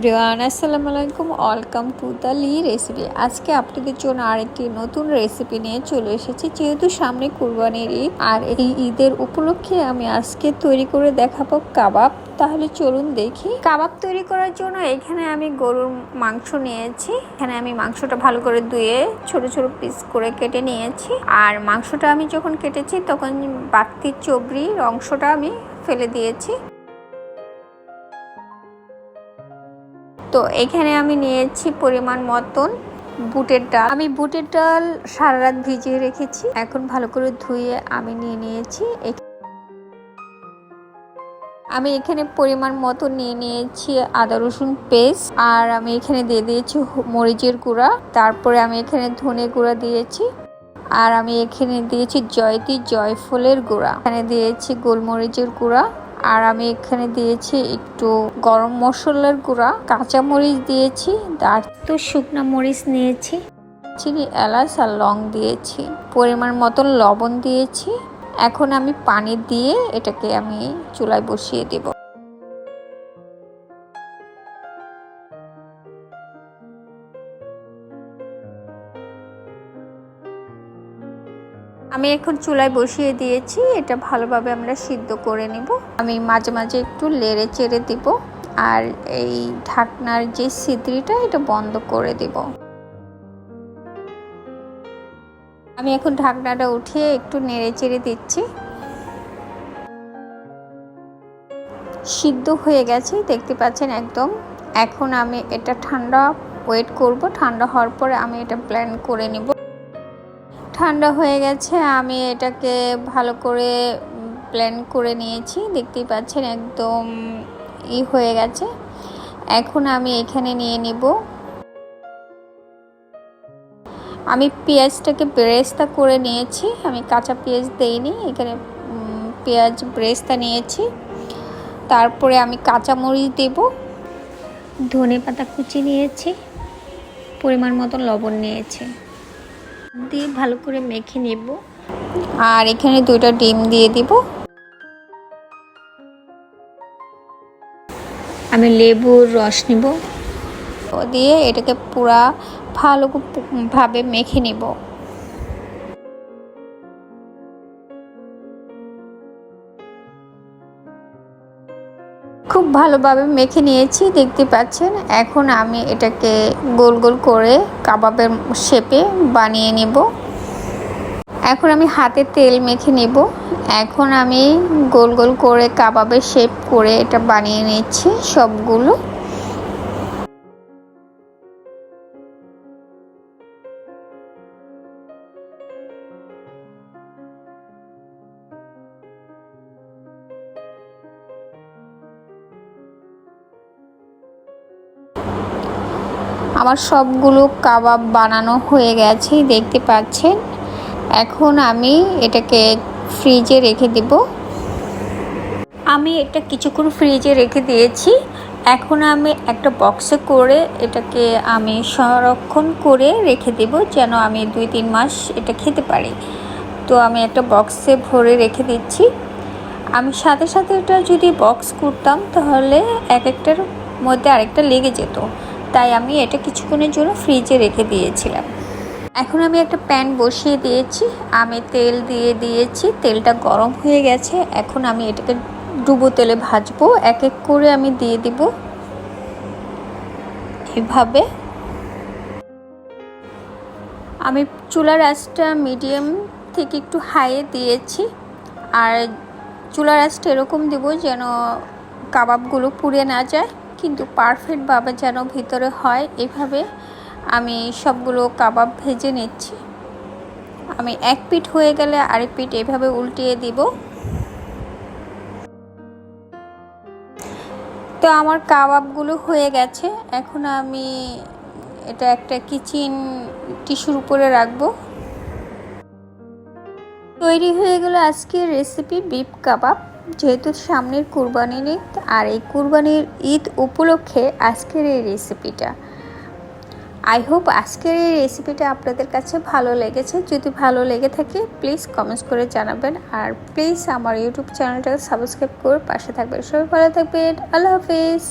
Everyone, আসসালামু আলাইকুম। Welcome to the Lee recipe. আজকে আপনাদের জন্য আরেকটি নতুন রেসিপি নিয়ে চলে এসেছি, যেহেতু সামনে কুরবানির ঈদ, আর এই ঈদের উপলক্ষে আমি আজকে তৈরি করে দেখাবো কাবাব। তাহলে চলুন দেখি। কাবাব তৈরি করার জন্য এখানে আমি গরুর মাংস নিয়েছি। এখানে আমি মাংসটা ভালো করে ধুয়ে ছোট ছোট পিস করে কেটে নিয়েছি। আর মাংসটা আমি যখন কেটেছি, তখন বাড়তি চবড়ির অংশটা আমি ফেলে দিয়েছি। তো এখানে আমি নিয়েছি পরিমাণ মতন বুটের ডাল। আমি বুটের ডাল সারা রাত ভিজিয়ে রেখেছি। এখন ভালো করে ধুয়ে আমি নিয়ে নিয়েছি। আমি এখানে পরিমাণ মতো নিয়ে নিয়েছি আদা, রসুন পেস্ট। আর আমি এখানে দিয়ে দিয়েছি মরিচের গুঁড়া। তারপরে আমি এখানে ধনে গুঁড়া দিয়েছি। আর আমি এখানে দিয়েছি জয়তি জয়ফলের গুঁড়া। এখানে দিয়েছি গোলমরিচের গুঁড়া। আর আমি এখানে দিয়েছি একটু গরম মশলার গুঁড়া কাঁচা মরিচ দিয়েছি আর তো শুকনা মরিচ নিয়েছি। চিনি এলাচ আর লং দিয়েছি। পরিমাণ মতন লবণ দিয়েছি। এখন আমি পানি দিয়ে এটাকে আমি চুলায় বসিয়ে দেব। আমি এখন চুলায় বসিয়ে দিয়েছি, এটা ভালোভাবে আমরা সিদ্ধ করে নিব। আমি মাঝে মাঝে একটু লেড়ে চেড়ে দিব আর এই ঢাকনার যে সিদ্রিটা এটা বন্ধ করে দিব। আমি এখন ঢাকনাটা উঠিয়ে একটু নেড়ে চেড়ে দিচ্ছি। সিদ্ধ হয়ে গেছে, দেখতে পাচ্ছেন একদম। এখন আমি এটা ঠান্ডা ওয়েট করব, ঠান্ডা হওয়ার পরে আমি এটা ব্লেন্ড করে নিব। ঠান্ডা হয়ে গেছে, আমি এটাকে ভালো করে প্ল্যান করে নিয়েছি, দেখতেই পাচ্ছেন একদম ই হয়ে গেছে। এখন আমি এখানে নিয়ে নিব। আমি পেঁয়াজটাকে ব্রেস্তা করে নিয়েছি, আমি কাঁচা পেঁয়াজ দেইনি, এখানে পেঁয়াজ ব্রেস্তা নিয়েছি। তারপরে আমি কাঁচামরিচ দেব ধনে পাতা কুচি নিয়েছি, পরিমাণ মতন লবণ নিয়েছি। দিয়ে ভালো করে মেখে নেব। আর এখানে দুইটা ডিম দিয়ে দিব। আমি লেবুর রস নিব। দিয়ে এটাকে পুরা ভালো ভাবে মেখে নেব। খুব ভালোভাবে মেখে নিয়েছি, দেখতে পাচ্ছেন। এখন আমি এটাকে গোল গোল করে কাবাবের শেপে বানিয়ে নেব। এখন আমি হাতে তেল মেখে নেব। এখন আমি গোল গোল করে কাবাবের শেপ করে এটা বানিয়ে নিচ্ছি সবগুলো। আমার সবগুলো কাবাব বানানো হয়ে গেছে, দেখতে পাচ্ছেন। এখন আমি এটাকে ফ্রিজে রেখে দেব। আমি এটা কিছুক্ষণ ফ্রিজে রেখে দিয়েছি। এখন আমি একটা বক্সে করে এটাকে আমি সংরক্ষণ করে রেখে দেব, যেন আমি দুই তিন মাস এটা খেতে পারি। তো আমি একটা বক্সে ভরে রেখে দিচ্ছি। আমি সাথে সাথে এটা যদি বক্স করতাম, তাহলে এক একটার মধ্যে আরেকটা লেগে যেত। তাই আমি এটা কিছুক্ষণের জন্য ফ্রিজে রেখে দিয়েছিলাম। এখন আমি একটা প্যান বসিয়ে দিয়েছি, আমি তেল দিয়ে দিয়েছি, তেলটা গরম হয়ে গেছে। এখন আমি এটাকে ডুবো তেলে ভাজবো, এক এক করে আমি দিয়ে দিব। এভাবে। আমি চুলার আঁচটা মিডিয়াম থেকে একটু হাইয়ে দিয়েছি, আর চুলার আঁচটা এরকম দেবো যেন কাবাবগুলো পুড়ে না যায়। কিন্তু পারফেক্টভাবে যেন ভিতরে হয়, এভাবে আমি সবগুলো কাবাব ভেজে নিচ্ছি। আমি এক পিঠ হয়ে গেলে আরেক পিঠ এভাবে উল্টিয়ে দিব। তো আমার কাবাবগুলো হয়ে গেছে। এখন আমি এটা একটা কিচেন টিস্যুর উপরে রাখব। তৈরি হয়ে গেল আজকের রেসিপি বিপ কাবাব। যেহেতু সামনের কুরবানির ঈদ, আর এই কুরবানির ঈদ উপলক্ষে আজকের এই রেসিপিটা আই হোপ আজকের এই রেসিপিটা আপনাদের কাছে ভালো লেগেছে। যদি ভালো লেগে থাকে প্লিজ কমেন্টস করে জানাবেন। আর প্লিজ আমার ইউটিউব চ্যানেলটা সাবস্ক্রাইব করে পাশে থাকবেন। সবাই ভালো থাকবেন। আল্লাহ হাফিজ।